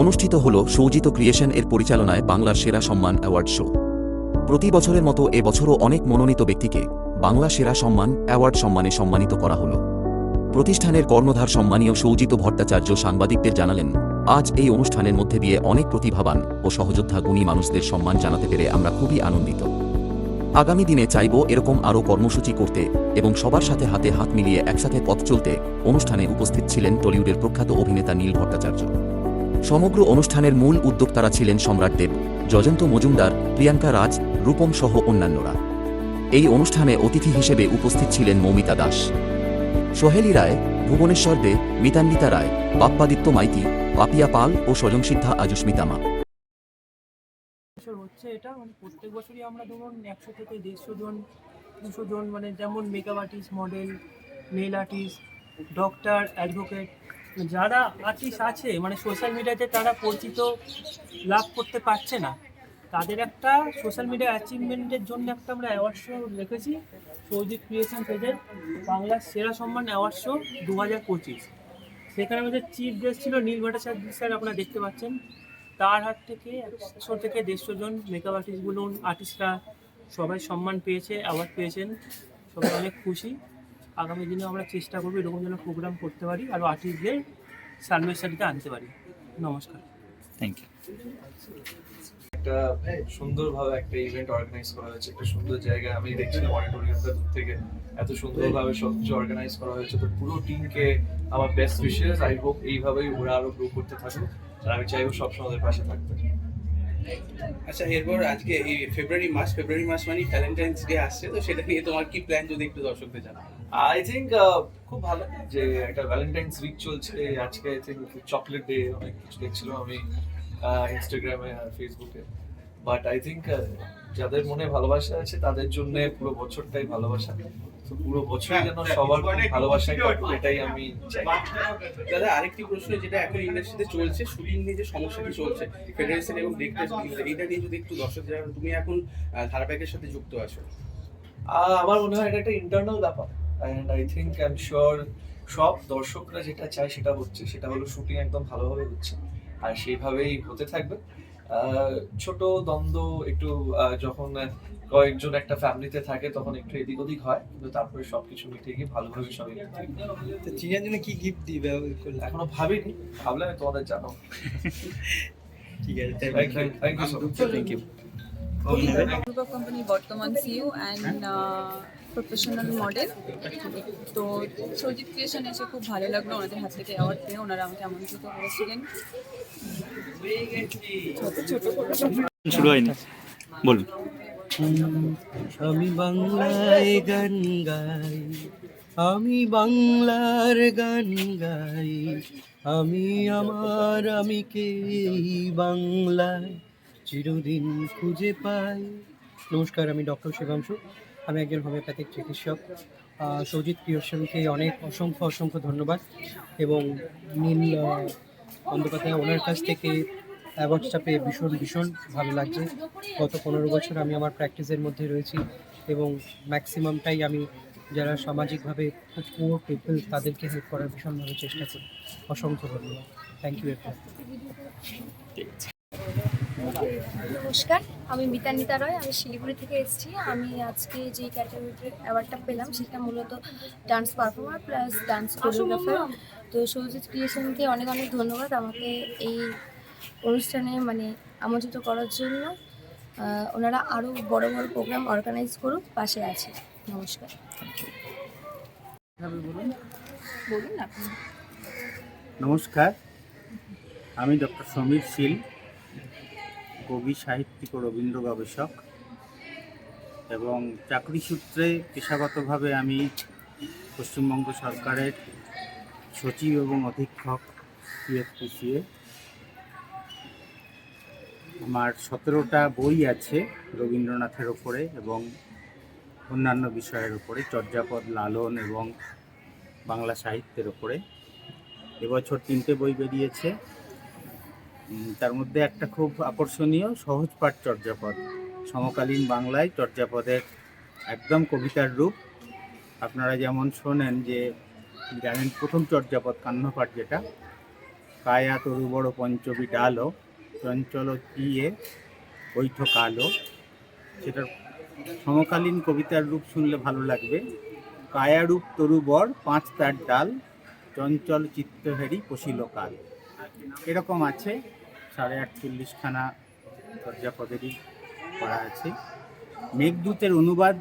অনুষ্ঠিত হল সৌজিত ক্রিয়েশন এর পরিচালনায় বাংলার সেরা সম্মান অ্যাওয়ার্ড শো। প্রতি বছরের মতো এবছরও অনেক মনোনীত ব্যক্তিকে বাংলা সেরা সম্মান অ্যাওয়ার্ড সম্মানে সম্মানিত করা হল। প্রতিষ্ঠানের কর্ণধার সম্মানীয় সৌজিত ভট্টাচার্য সাংবাদিকদের জানালেন, আজ এই অনুষ্ঠানের মধ্যে দিয়ে অনেক প্রতিভাবান ও সহযোদ্ধা গুণী মানুষদের সম্মান জানাতে পেরে আমরা খুবই আনন্দিত। আগামী দিনে চাইব এরকম আরও কর্মসূচি করতে এবং সবার সাথে হাতে হাত মিলিয়ে একসাথে পথ চলতে অনুষ্ঠানে উপস্থিত ছিলেন টলিউডের প্রখ্যাত অভিনেতা নীল ভট্টাচার্য। সমগ্র অনুষ্ঠানের মূল উদ্যোক্তারা ছিলেন সম্রাট দেব, যজন্ত মজুমদার, প্রিয়াঙ্কা রাজ, রূপম সহ অন্যান্যরা। এই অনুষ্ঠানে অতিথি হিসেবে উপস্থিত ছিলেন মৌমিতা দাস, সোহেলি রায়, ভুবনেশ্বর দে, মিতান্বিতা রায়, বাপ্পাদিত্য মাইতি, পাপিয়া পাল ও স্বয়ংসিদ্ধা আজস্মিতা মা হচ্ছে এটা মানে প্রত্যেক বছরই আমরা ধরুন একশো থেকে দেড়শো জন, দুশো জন মানে যেমন makeup artist model, nail artist, doctor, advocate যারা আর্টিস্ট আছে মানে সোশ্যাল মিডিয়াতে তারা পরিচিত লাভ করতে পারছে না। তাদের একটা সোশ্যাল মিডিয়া অ্যাচিভমেন্টের জন্য একটা আমরা অ্যাওয়ার্ড শো রেখেছি, সৌজিৎ ক্রিয়েশন পেজের বাংলার সেরা সম্মান অ্যাওয়ার্ড শো দু হাজার পঁচিশ। সেখানে আমাদের চিফ গেস্ট ছিল নীল ভট্টাচার্য স্যার আপনারা দেখতে পাচ্ছেন। তার হাত থেকে একশো থেকে দেড়শো জন মেকআপ আর্টিস্ট বলুন আর্টিস্টরা সবাই সম্মান পেয়েছে অ্যাওয়ার্ড পেয়েছেন। সবাই অনেক খুশি। আগামী দিনে আমরা চেষ্টা করব এরকম যেন প্রোগ্রাম করতে পারি আর আর্টিস্টদের সালমের সাথে আনতে পারি। নমস্কার। থ্যাংক ইউ একটা সুন্দরভাবে একটা ইভেন্ট অর্গানাইজ করা হয়েছে একটা সুন্দর জায়গায় আমি দেখছিলাম অডিটোরিয়ামটা দূর থেকে। এত সুন্দরভাবে সবকিছু অর্গানাইজ করা হয়েছে। তো পুরো টিমকে আমার বেস্ট উইশেস আই হোপ এইভাবেই ওরা আরও গ্রো করতে থাকুক। আর আমি চাইব সবসময় ওদের পাশে থাকতে। আচ্ছা এরপর আজকে এই ফেব্রুয়ারি মাস ফেব্রুয়ারি মাস মানে ভ্যালেন্টাইন্স ডে আসছে। তো সেটা নিয়ে তোমার কি প্ল্যান যদি একটু দর্শকদের জানাও? আই থিঙ্ক খুব ভালো যে একটা ভ্যালেন্টাইন্স উইক চলছে। আজকে আই থিঙ্ক চকলেট ডে অনেক কিছু দেখছিলাম আমি ইনস্টাগ্রামে আর ফেসবুকে বাট আই থিঙ্ক যাদের মনে ভালোবাসা আছে তাদের জন্য পুরো বছরটাই ভালোবাসা। তো পুরো বছর যেন সবার খুব ভালোবাসায় কাটুক এটাই আমি দাদা আরেকটি প্রশ্ন যেটা এখন ইন্ডাস্ট্রিতে চলছে শুটিং নিয়ে যে সমস্যাটি চলছে ফেডারেশন এবং ডিরেক্টর এইটা নিয়ে যদি একটু দর্শক জানান তুমি এখন ধারাবাহিকের সাথে যুক্ত আছো। আমার মনে হয় এটা একটা ইন্টারনাল ব্যাপার। And I think I am sure সব দর্শকরা যেটা চায় সেটা হচ্ছে সেটা হলো শুটিং একদম ভালোভাবে হচ্ছে। আর সেইভাবেই হতে থাকবে। ছোট দ্বন্দ্ব একটু যখন কয়েকজন একটা ফ্যামিলিতে থাকে তখন একটু এদিক ওদিক হয় কিন্তু তারপরে সবকিছু মিটে গিয়ে ভালোভাবে সবাই তো চিনার জন্য কি গিফট দিবে? এখনও ভাবিনি। ভাবলে আমি তোমাদের জানাব। ঠিক আছে thank you thank you group of company বর্তমান সিইও অ্যান্ড প্রফেশনাল মডেল তো সৌজিত ক্রিয়েশন এসে খুব ভালো লাগল ওনাদের হাত থেকে অ্যাওয়ার্ড পেয়ে ওনারা আমাকে আমন্ত্রিত করেছিলেন। ছোট ছোট শুরু হয়নি। বলুন। আমি বাংলায় গান গাই আমি বাংলার গান গাই আমি আমার আমি কে বাংলায় চিরদিন খুঁজে পাই। নমস্কার আমি ডক্টর শিবাংশু আমি একজন হোমিওপ্যাথিক চিকিৎসক। আহ, সৌজিত ক্রিয়েশনকে অনেক অসংখ্য অসংখ্য ধন্যবাদ এবং নীল বন্দ্যোপাধ্যায় ওনার কাছ থেকে অ্যাওয়ার্ডসটা পেয়ে ভীষণ ভীষণ ভালো লাগছে। গত পনেরো বছর আমি আমার প্র্যাকটিসের মধ্যে রয়েছি এবং ম্যাক্সিমামটাই আমি যারা সামাজিকভাবে পুয়ার পিপল তাদেরকে হেল্প করার ভীষণভাবে চেষ্টা করি। অসংখ্য ধন্যবাদ। থ্যাংক ইউ এরপর নমস্কার আমি মিতানিতা রয় আমি শিলিগুড়ি থেকে এসেছি। আমি আজকে যে ক্যাটাগরিতে অ্যাওয়ার্ডটা পেলাম সেটা মূলত dance performer plus dance choreographer তো সৌজিৎ ক্রিয়েশনকে অনেক অনেক ধন্যবাদ আমাকে এই অনুষ্ঠানে মানে আমন্ত্রিত করার জন্য। ওনারা আরও বড় বড় প্রোগ্রাম অর্গানাইজ করুক পাশে আছে। নমস্কার। বলুন। আপনি নমস্কার আমি ডক্টর সমীর শীল। কবি, সাহিত্যিক ও রবীন্দ্র গবেষক এবং চাকরি সূত্রে পেশাগতভাবে আমি পশ্চিমবঙ্গ সরকারের সচিব এবং অধীক্ষক পিএফপিসিএ আমার সতেরোটা বই আছে রবীন্দ্রনাথের ওপরে এবং অন্যান্য বিষয়ের ওপরে, চর্যাপদ লালন এবং বাংলা সাহিত্যের ওপরে। এবছর তিনটে বই বেরিয়েছে। তার মধ্যে একটা খুব আকর্ষণীয় সহজ পাঠ চর্যাপদ। সমকালীন বাংলায় চর্যাপদের একদম কবিতার রূপ। আপনারা যেমন শোনেন যে জানেন প্রথম চর্যাপদ কান্নপাঠ যেটা, কায়া তরু বড় পঞ্চবী ডালো, চঞ্চল ইয়ে বৈঠ কালো। সেটার সমকালীন কবিতার রূপ শুনলে ভালো লাগবে। কায়ারূপ তরুবর পাঁচ তার ডাল, চঞ্চল চিত্তহেরি পশিল কাল। এরকম আছে। সাড়ে আটচল্লিশখানা চর্যাপদেরই করা আছে। মেঘদূতের অনুবাদ